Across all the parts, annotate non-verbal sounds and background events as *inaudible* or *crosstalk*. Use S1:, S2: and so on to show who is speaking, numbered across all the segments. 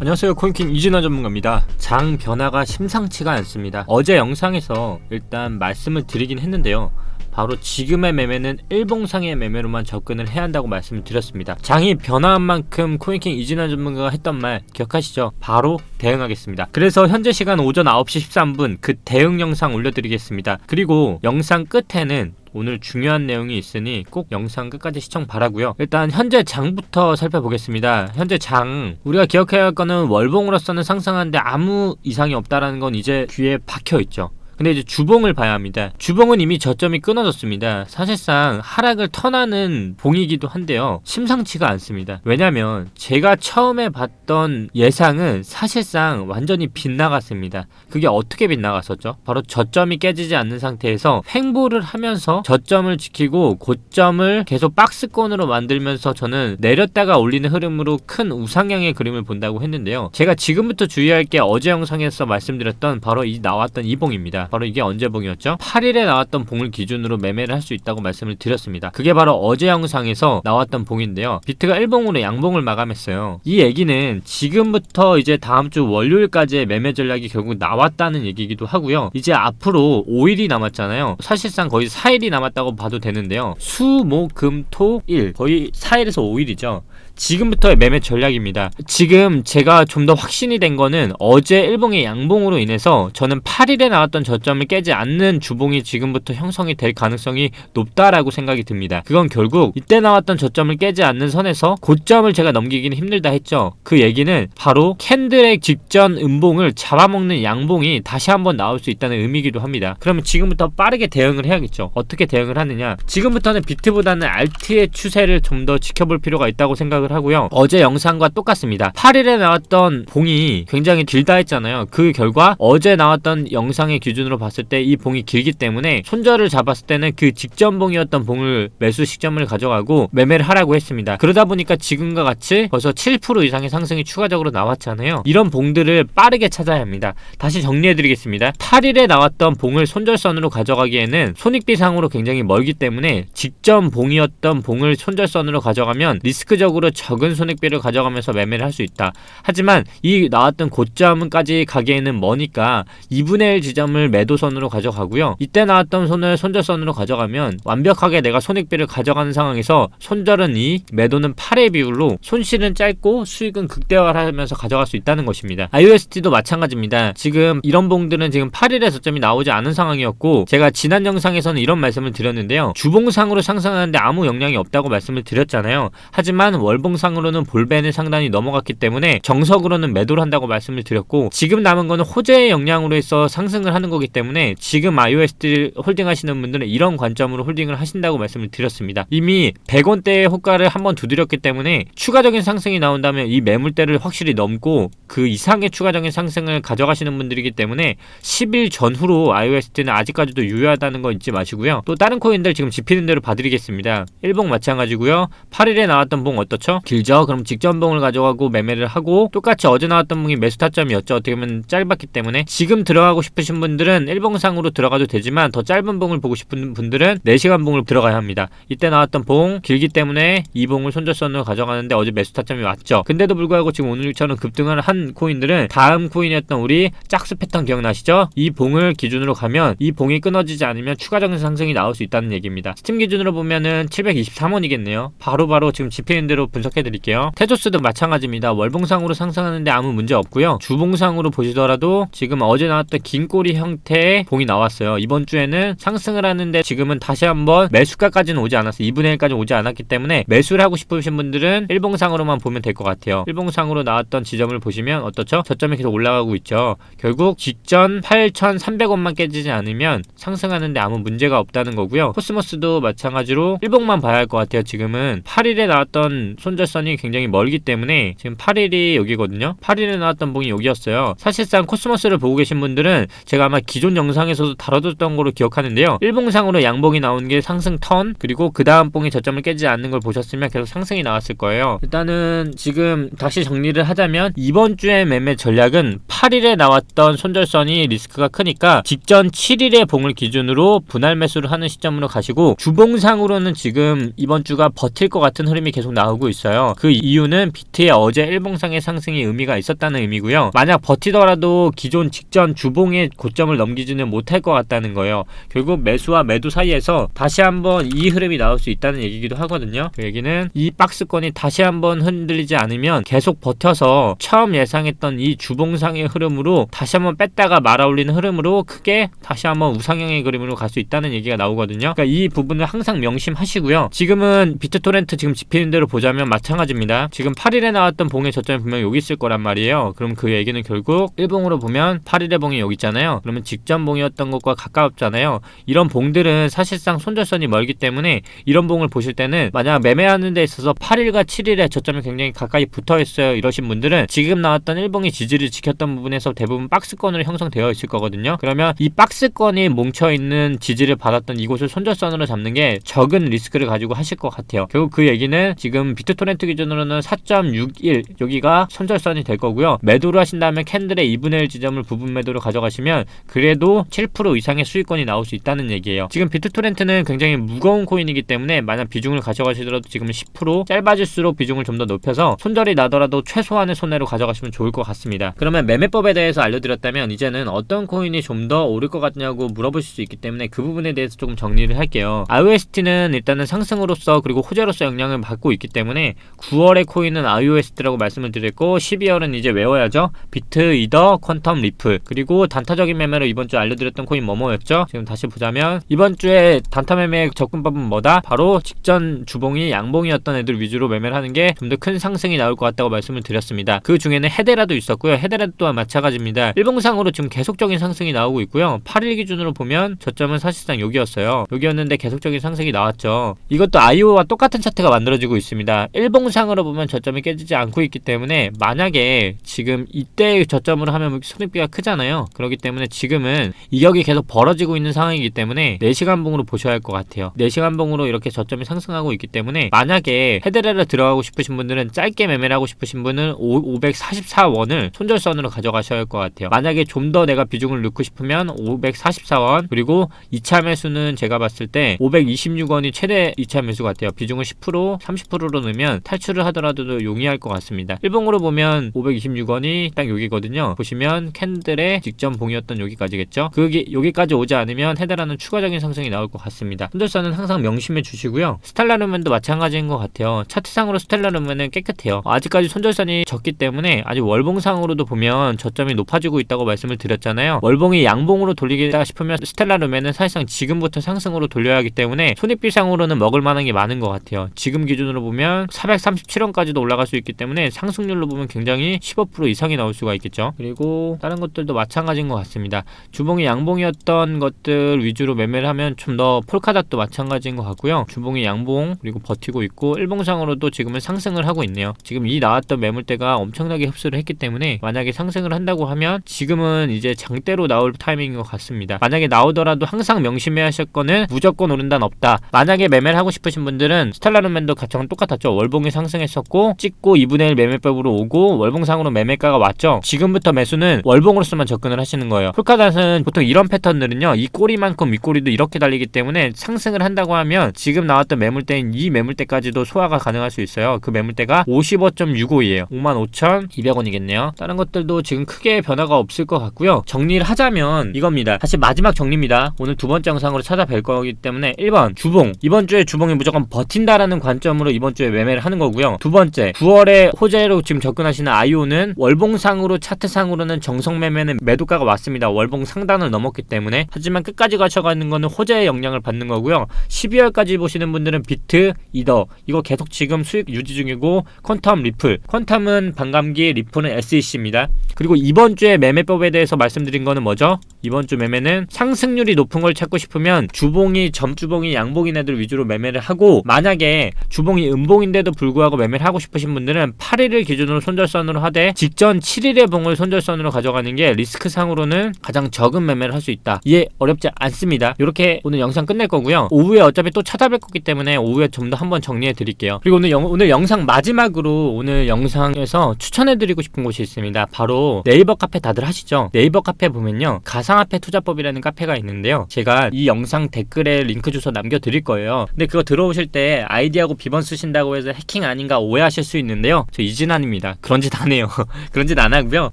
S1: 안녕하세요. 코인킹 이진화 전문가입니다. 장 변화가 심상치가 않습니다. 어제 영상에서 일단 말씀을 드리긴 했는데요 바로 지금의 매매는 일봉상의 매매로만 접근을 해야 한다고 말씀을 드렸습니다 장이 변화한 만큼 코인킹 이진화 전문가가 했던 말 기억하시죠? 바로 대응하겠습니다 그래서 현재 시간 오전 9시 13분 그 대응 영상 올려드리겠습니다 그리고 영상 끝에는 오늘 중요한 내용이 있으니 꼭 영상 끝까지 시청 바라고요. 일단 현재 장부터 살펴보겠습니다. 현재 장 우리가 기억해야 할 거는 월봉으로서는 상승하는데 아무 이상이 없다라는 건 이제 귀에 박혀 있죠. 근데 이제 주봉을 봐야 합니다. 주봉은 이미 저점이 끊어졌습니다. 사실상 하락을 턴하는 봉이기도 한데요. 심상치가 않습니다. 왜냐면 제가 처음에 봤던 예상은 사실상 완전히 빗나갔습니다. 그게 어떻게 빗나갔었죠? 바로 저점이 깨지지 않는 상태에서 횡보를 하면서 저점을 지키고 고점을 계속 박스권으로 만들면서 저는 내렸다가 올리는 흐름으로 큰 우상향의 그림을 본다고 했는데요. 제가 지금부터 주의할 게 어제 영상에서 말씀드렸던 바로 이 나왔던 이 봉입니다. 바로 이게 언제 봉이었죠? 8일에 나왔던 봉을 기준으로 매매를 할 수 있다고 말씀을 드렸습니다. 그게 바로 어제 영상에서 나왔던 봉인데요. 비트가 1봉으로 양봉을 마감했어요. 이 얘기는 지금부터 이제 다음 주 월요일까지의 매매 전략이 결국 나왔다는 얘기기도 하고요. 이제 앞으로 5일이 남았잖아요. 사실상 거의 4일이 남았다고 봐도 되는데요. 수, 목, 금, 토, 일 거의 4일에서 5일이죠. 지금부터의 매매 전략입니다. 지금 제가 좀 더 확신이 된 거는 어제 일봉의 양봉으로 인해서 저는 8일에 나왔던 저점을 깨지 않는 주봉이 지금부터 형성이 될 가능성이 높다라고 생각이 듭니다. 그건 결국 이때 나왔던 저점을 깨지 않는 선에서 고점을 제가 넘기기는 힘들다 했죠. 그 얘기는 바로 캔들의 직전 음봉을 잡아먹는 양봉이 다시 한번 나올 수 있다는 의미이기도 합니다. 그러면 지금부터 빠르게 대응을 해야겠죠. 어떻게 대응을 하느냐? 지금부터는 비트보다는 알트의 추세를 좀 더 지켜볼 필요가 있다고 생각을 하고요. 어제 영상과 똑같습니다. 8일에 나왔던 봉이 굉장히 길다 했잖아요. 그 결과 어제 나왔던 영상의 기준으로 봤을 때 이 봉이 길기 때문에 손절을 잡았을 때는 그 직전 봉이었던 봉을 매수 시점을 가져가고 매매를 하라고 했습니다. 그러다 보니까 지금과 같이 벌써 7% 이상의 상승이 추가적으로 나왔잖아요. 이런 봉들을 빠르게 찾아야 합니다. 다시 정리해드리겠습니다. 8일에 나왔던 봉을 손절선으로 가져가기에는 손익비상으로 굉장히 멀기 때문에 직전 봉이었던 봉을 손절선으로 가져가면 리스크적으로 적은 손익비를 가져가면서 매매를 할 수 있다. 하지만 이 나왔던 고점까지 가기에는 머니까 2분의 1 지점을 매도선으로 가져가고요. 이때 나왔던 손을 손절선으로 가져가면 완벽하게 내가 손익비를 가져가는 상황에서 손절은 2, 매도는 8의 비율로 손실은 짧고 수익은 극대화하면서 가져갈 수 있다는 것입니다. IOST도 마찬가지입니다. 지금 이런 봉들은 지금 8일에 저점이 나오지 않은 상황이었고 제가 지난 영상에서는 이런 말씀을 드렸는데요. 주봉상으로 상승하는데 아무 영향이 없다고 말씀을 드렸잖아요. 하지만 월 봉상으로는 볼벤이 상단이 넘어갔기 때문에 정석으로는 매도를 한다고 말씀을 드렸고 지금 남은 거는 호재의 영향으로 해서 상승을 하는 거기 때문에 지금 iOST 홀딩 하시는 분들은 이런 관점으로 홀딩을 하신다고 말씀을 드렸습니다. 이미 100원대의 호가를 한번 두드렸기 때문에 추가적인 상승이 나온다면 이 매물대를 확실히 넘고 그 이상의 추가적인 상승을 가져가시는 분들이기 때문에 10일 전후로 iOST는 아직까지도 유효하다는 거 잊지 마시고요. 또 다른 코인들 지금 집히는 대로 봐드리겠습니다. 1봉 마찬가지고요. 8일에 나왔던 봉 어떻죠? 길죠? 그럼 직전 봉을 가져가고 매매를 하고 똑같이 어제 나왔던 봉이 매수 타점이었죠. 어떻게 보면 짧았기 때문에 지금 들어가고 싶으신 분들은 1봉상으로 들어가도 되지만 더 짧은 봉을 보고 싶은 분들은 4시간 봉을 들어가야 합니다. 이때 나왔던 봉 길기 때문에 이 봉을 손절선으로 가져가는데 어제 매수 타점이 왔죠. 근데도 불구하고 지금 오늘처럼 급등을 한 코인들은 다음 코인이었던 우리 짝수 패턴 기억나시죠? 이 봉을 기준으로 가면 이 봉이 끊어지지 않으면 추가적인 상승이 나올 수 있다는 얘기입니다. 스팀 기준으로 보면은 723원이겠네요. 바로바로 지금 집히는 대로 분석해 드릴게요. 테조스도 마찬가지입니다. 월봉상으로 상승하는데 아무 문제 없고요. 주봉상으로 보시더라도 지금 어제 나왔던 긴 꼬리 형태의 봉이 나왔어요. 이번 주에는 상승을 하는데 지금은 다시 한번 매수가까지는 오지 않았어요. 2분의 1까지 오지 않았기 때문에 매수를 하고 싶으신 분들은 일봉상으로만 보면 될 것 같아요. 일봉상으로 나왔던 지점을 보시면 어떻죠? 저점이 계속 올라가고 있죠. 결국 직전 8,300원만 깨지지 않으면 상승하는데 아무 문제가 없다는 거고요. 코스모스도 마찬가지로 일봉만 봐야 할 것 같아요. 지금은 8일에 나왔던 손절선이 굉장히 멀기 때문에 지금 8일이 여기거든요. 8일에 나왔던 봉이 여기였어요. 사실상 코스모스를 보고 계신 분들은 제가 아마 기존 영상에서도 다뤄뒀던 걸로 기억하는데요. 일봉상으로 양봉이 나온 게 상승 턴 그리고 그 다음 봉이 저점을 깨지 않는 걸 보셨으면 계속 상승이 나왔을 거예요. 일단은 지금 다시 정리를 하자면 이번 주의 매매 전략은 8일에 나왔던 손절선이 리스크가 크니까 직전 7일의 봉을 기준으로 분할 매수를 하는 시점으로 가시고 주봉상으로는 지금 이번 주가 버틸 것 같은 흐름이 계속 나오고 있어요. 그 이유는 비트의 어제 일봉상의 상승이 의미가 있었다는 의미고요. 만약 버티더라도 기존 직전 주봉의 고점을 넘기지는 못할 것 같다는 거예요. 결국 매수와 매도 사이에서 다시 한번 이 흐름이 나올 수 있다는 얘기기도 하거든요. 그 얘기는 이 박스권이 다시 한번 흔들리지 않으면 계속 버텨서 처음 예상했던 이 주봉상의 흐름으로 다시 한번 뺐다가 말아올리는 흐름으로 크게 다시 한번 우상향의 그림으로 갈 수 있다는 얘기가 나오거든요. 그러니까 이 부분을 항상 명심하시고요. 지금은 비트토렌트 지금 집히는 대로 보자면 마찬가지입니다. 지금 8일에 나왔던 봉의 저점이 분명 여기 있을 거란 말이에요. 그럼 그 얘기는 결국 일봉으로 보면 8일의 봉이 여기 있잖아요. 그러면 직전 봉이었던 것과 가까웠잖아요. 이런 봉들은 사실상 손절선이 멀기 때문에 이런 봉을 보실 때는 만약 매매하는 데 있어서 8일과 7일에 저점이 굉장히 가까이 붙어 있어요. 이러신 분들은 지금 나왔던 일봉이 지지를 지켰던 부분에서 대부분 박스권으로 형성되어 있을 거거든요. 그러면 이 박스권이 뭉쳐 있는 지지를 받았던 이곳을 손절선으로 잡는 게 적은 리스크를 가지고 하실 것 같아요. 결국 그 얘기는 지금 비트 토렌트 기준으로는 4.61 여기가 손절선이 될 거고요. 매도를 하신다면 캔들의 2분의 1 지점을 부분 매도로 가져가시면 그래도 7% 이상의 수익권이 나올 수 있다는 얘기예요. 지금 비트 토렌트는 굉장히 무거운 코인이기 때문에 만약 비중을 가져가시더라도 지금은 10% 짧아질수록 비중을 좀 더 높여서 손절이 나더라도 최소한의 손해로 가져가시면 좋을 것 같습니다. 그러면 매매법에 대해서 알려드렸다면 이제는 어떤 코인이 좀 더 오를 것 같냐고 물어보실 수 있기 때문에 그 부분에 대해서 조금 정리를 할게요. IOST는 일단은 상승으로서 그리고 호재로서 영향을 받고 있기 때문에 9월의 코인은 IOST라고 말씀을 드렸고 12월은 이제 외워야죠. 비트, 이더, 퀀텀, 리플 그리고 단타적인 매매로 이번 주 알려드렸던 코인 뭐뭐였죠? 지금 다시 보자면 이번 주에 단타 매매 접근법은 뭐다? 바로 직전 주봉이 양봉이었던 애들 위주로 매매를 하는 게 좀 더 큰 상승이 나올 것 같다고 말씀을 드렸습니다. 그 중에는 헤데라도 있었고요. 헤데라 또한 마찬가지입니다. 일봉상으로 지금 계속적인 상승이 나오고 있고요. 8일 기준으로 보면 저점은 사실상 여기였어요. 여기였는데 계속적인 상승이 나왔죠. 이것도 아이오와 똑같은 차트가 만들어지고 있습니다. 일봉상으로 보면 저점이 깨지지 않고 있기 때문에 만약에 지금 이때 저점으로 하면 손익비가 크잖아요. 그렇기 때문에 지금은 이격이 계속 벌어지고 있는 상황이기 때문에 4시간 봉으로 보셔야 할 것 같아요. 4시간 봉으로 이렇게 저점이 상승하고 있기 때문에 만약에 헤드레를 들어가고 싶으신 분들은 짧게 매매를 하고 싶으신 분은 544원을 손절선으로 가져가셔야 할 것 같아요. 만약에 좀 더 내가 비중을 넣고 싶으면 544원 그리고 2차 매수는 제가 봤을 때 526원이 최대 2차 매수 같아요. 비중을 10% 30%로 넣으면 탈출을 하더라도 용이할 것 같습니다. 일봉으로 보면 526원이 딱 여기거든요. 보시면 캔들의 직전 봉이었던 여기까지겠죠. 그게 여기까지 오지 않으면 헤드라는 추가적인 상승이 나올 것 같습니다. 손절선은 항상 명심해 주시고요. 스텔라루멘도 마찬가지인 것 같아요. 차트상으로 스텔라루멘은 깨끗해요. 아직까지 손절선이 적기 때문에 아직 월봉상으로도 보면 저점이 높아지고 있다고 말씀을 드렸잖아요. 월봉이 양봉으로 돌리겠다 싶으면 스텔라루멘은 사실상 지금부터 상승으로 돌려야 하기 때문에 손익비상으로는 먹을 만한 게 많은 것 같아요. 지금 기준으로 보면 437원까지도 올라갈 수 있기 때문에 상승률로 보면 굉장히 15% 이상이 나올 수가 있겠죠. 그리고 다른 것들도 마찬가지인 것 같습니다. 주봉이 양봉이었던 것들 위주로 매매를 하면 좀 더 폴카닷도 마찬가지인 것 같고요. 주봉이 양봉 그리고 버티고 있고 일봉상으로도 지금은 상승을 하고 있네요. 지금 이 나왔던 매물대가 엄청나게 흡수를 했기 때문에 만약에 상승을 한다고 하면 지금은 이제 장대로 나올 타이밍인 것 같습니다. 만약에 나오더라도 항상 명심해야 하실 거는 무조건 오른다는 없다. 만약에 매매를 하고 싶으신 분들은 스텔라룸맨도 가장 똑같았죠. 월봉이 상승했었고 찍고 2분의 1 매매법으로 오고 월봉상으로 매매가가 왔죠. 지금부터 매수는 월봉으로서만 접근을 하시는 거예요. 풀카닷은 보통 이런 패턴들은요. 이 꼬리만큼 윗꼬리도 이렇게 달리기 때문에 상승을 한다고 하면 지금 나왔던 매물대인 이 매물대까지도 소화가 가능할 수 있어요. 그 매물대가 55.65이에요. 55,200원이겠네요. 다른 것들도 지금 크게 변화가 없을 것 같고요. 정리를 하자면 이겁니다. 사실 마지막 정리입니다. 오늘 두 번째 영상으로 찾아뵐 거기 때문에 1번 주봉 이번 주에 주봉이 무조건 버틴다라는 관점으로 이번 주에 매매 를 하는 거고요. 두 번째 9월에 호재로 지금 접근하시는 아이오는 월봉상으로 차트상으로는 정성 매매는 매도가가 왔습니다. 월봉 상단을 넘었기 때문에 하지만 끝까지 가져가는 거는 호재의 영향을 받는 거고요. 12월까지 보시는 분들은 비트, 이더 이거 계속 지금 수익 유지 중이고 퀀텀 리플 퀀텀은 반감기 리플은 SEC입니다. 그리고 이번 주에 매매법에 대해서 말씀드린 거는 뭐죠? 이번 주 매매는 상승률이 높은 걸 찾고 싶으면 주봉이 점주봉이 양봉인 애들 위주로 매매를 하고 만약에 주봉이 음봉인데 도 불구하고 매매를 하고 싶으신 분들은 8일을 기준으로 손절선으로 하되 직전 7일의 봉을 손절선으로 가져가는 게 리스크상으로는 가장 적은 매매를 할 수 있다. 이해 어렵지 않습니다. 이렇게 오늘 영상 끝낼 거고요. 오후에 어차피 또 찾아뵐 거기 때문에 오후에 좀 더 한번 정리해 드릴게요. 그리고 오늘 영, 오늘 영상 마지막으로 오늘 영상에서 추천해 드리고 싶은 곳이 있습니다. 바로 네이버 카페 다들 하시죠? 네이버 카페 보면요. 가상화폐 투자법이라는 카페가 있는데요. 제가 이 영상 댓글에 링크 주소 남겨 드릴 거예요. 근데 그거 들어오실 때 아이디하고 비번 쓰신다고 해서 해킹 아닌가 오해하실 수 있는데요. 저 이진환입니다. 그런 짓 안 해요. *laughs* 그런 짓 안 하고요.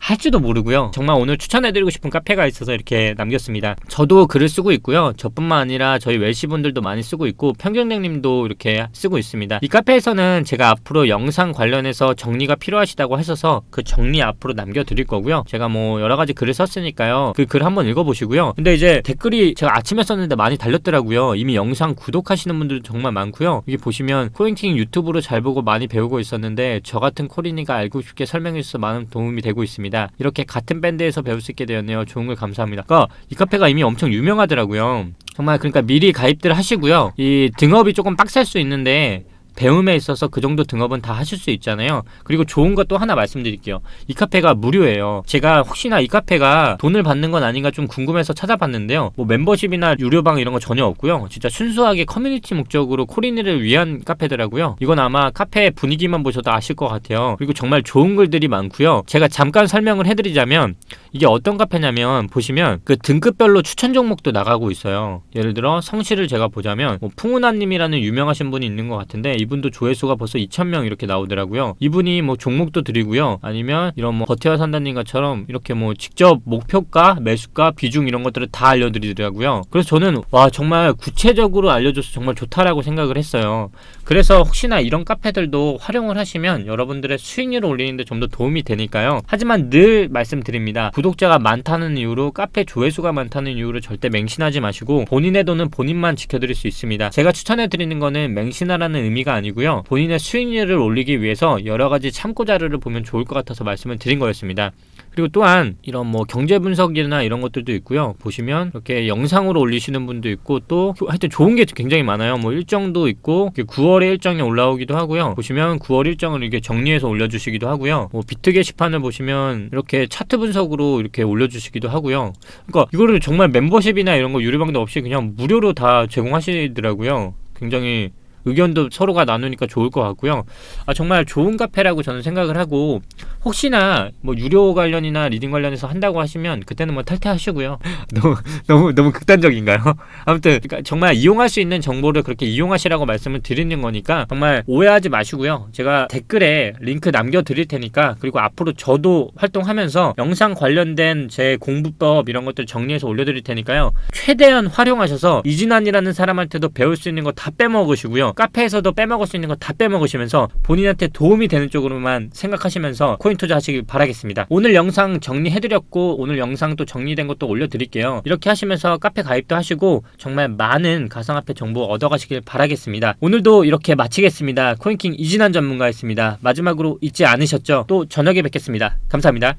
S1: 할 줄도 모르고요. 정말 오늘 추천해드리고 싶은 카페가 있어서 이렇게 남겼습니다. 저도 글을 쓰고 있고요. 저뿐만 아니라 저희 웰시분들도 많이 쓰고 있고 평경장님도 이렇게 쓰고 있습니다. 이 카페에서는 제가 앞으로 영상 관련해서 정리가 필요하시다고 하셔서 그 정리 앞으로 남겨드릴 거고요. 제가 뭐 여러 가지 글을 썼으니까요. 그 글 한번 읽어보시고요. 근데 이제 댓글이 제가 아침에 썼는데 많이 달렸더라고요. 이미 영상 구독하시는 분들도 정말 많고요. 여기 보시면 코인킹 유튜브로 잘 보고 많이 배우고 있었는데 저 같은 코린이가 알고 싶게 설명해 주셔서 많은 도움이 되고 있습니다. 이렇게 같은 밴드에서 배울 수 있게 되었네요. 좋은 걸 감사합니다. 그러니까 이 카페가 이미 엄청 유명하더라고요. 정말 그러니까 미리 가입들 하시고요. 이 등업이 조금 빡셀 수 있는데 배움에 있어서 그 정도 등업은 다 하실 수 있잖아요. 그리고 좋은 것도 하나 말씀드릴게요. 이 카페가 무료예요. 제가 혹시나 이 카페가 돈을 받는 건 아닌가 좀 궁금해서 찾아봤는데요. 뭐 멤버십이나 유료방 이런 거 전혀 없고요. 진짜 순수하게 커뮤니티 목적으로 코린이를 위한 카페더라고요. 이건 아마 카페 분위기만 보셔도 아실 것 같아요. 그리고 정말 좋은 글들이 많고요. 제가 잠깐 설명을 해드리자면 이게 어떤 카페냐면 보시면 그 등급별로 추천 종목도 나가고 있어요. 예를 들어 성실을 제가 보자면 뭐 풍운아님이라는 유명하신 분이 있는 것 같은데 이분도 조회수가 벌써 2,000명 이렇게 나오더라고요. 이분이 뭐 종목도 드리고요. 아니면 이런 뭐 버텨야 산다님 것처럼 이렇게 뭐 직접 목표가, 매수가, 비중 이런 것들을 다 알려드리더라고요. 그래서 저는 와 정말 구체적으로 알려줘서 정말 좋다라고 생각을 했어요. 그래서 혹시나 이런 카페들도 활용을 하시면 여러분들의 수익률을 올리는데 좀 더 도움이 되니까요. 하지만 늘 말씀드립니다. 구독자가 많다는 이유로 카페 조회수가 많다는 이유로 절대 맹신하지 마시고 본인의 돈은 본인만 지켜드릴 수 있습니다. 제가 추천해 드리는 거는 맹신하라는 의미 가 아니고요. 본인의 수익률을 올리기 위해서 여러 가지 참고 자료를 보면 좋을 것 같아서 말씀을 드린 거였습니다. 그리고 또한 이런 뭐 경제 분석이나 이런 것들도 있고요. 보시면 이렇게 영상으로 올리시는 분도 있고 또 하여튼 좋은 게 굉장히 많아요. 뭐 일정도 있고 9월에 일정이 올라오기도 하고요. 보시면 9월 일정을 이렇게 정리해서 올려주시기도 하고요. 뭐 비트 게시판을 보시면 이렇게 차트 분석으로 이렇게 올려주시기도 하고요. 그러니까 이거를 정말 멤버십이나 이런 거 유료방도 없이 그냥 무료로 다 제공하시더라고요. 굉장히 의견도 서로가 나누니까 좋을 것 같고요. 아, 정말 좋은 카페라고 저는 생각을 하고 혹시나 뭐 유료 관련이나 리딩 관련해서 한다고 하시면 그때는 뭐 탈퇴하시고요. *laughs* 너무 너무 너무 극단적인가요? *laughs* 아무튼 그러니까 정말 이용할 수 있는 정보를 그렇게 이용하시라고 말씀을 드리는 거니까 정말 오해하지 마시고요. 제가 댓글에 링크 남겨 드릴 테니까 그리고 앞으로 저도 활동하면서 영상 관련된 제 공부법 이런 것들 정리해서 올려 드릴 테니까요. 최대한 활용하셔서 이진환이라는 사람한테도 배울 수 있는 거 다 빼먹으시고요. 카페에서도 빼먹을 수 있는 거 다 빼먹으시면서 본인한테 도움이 되는 쪽으로만 생각하시면서 코인 투자하시길 바라겠습니다. 오늘 영상 정리해드렸고 오늘 영상 또 정리된 것도 올려드릴게요. 이렇게 하시면서 카페 가입도 하시고 정말 많은 가상화폐 정보 얻어가시길 바라겠습니다. 오늘도 이렇게 마치겠습니다. 코인킹 이진환 전문가였습니다. 마지막으로 잊지 않으셨죠? 또 저녁에 뵙겠습니다. 감사합니다.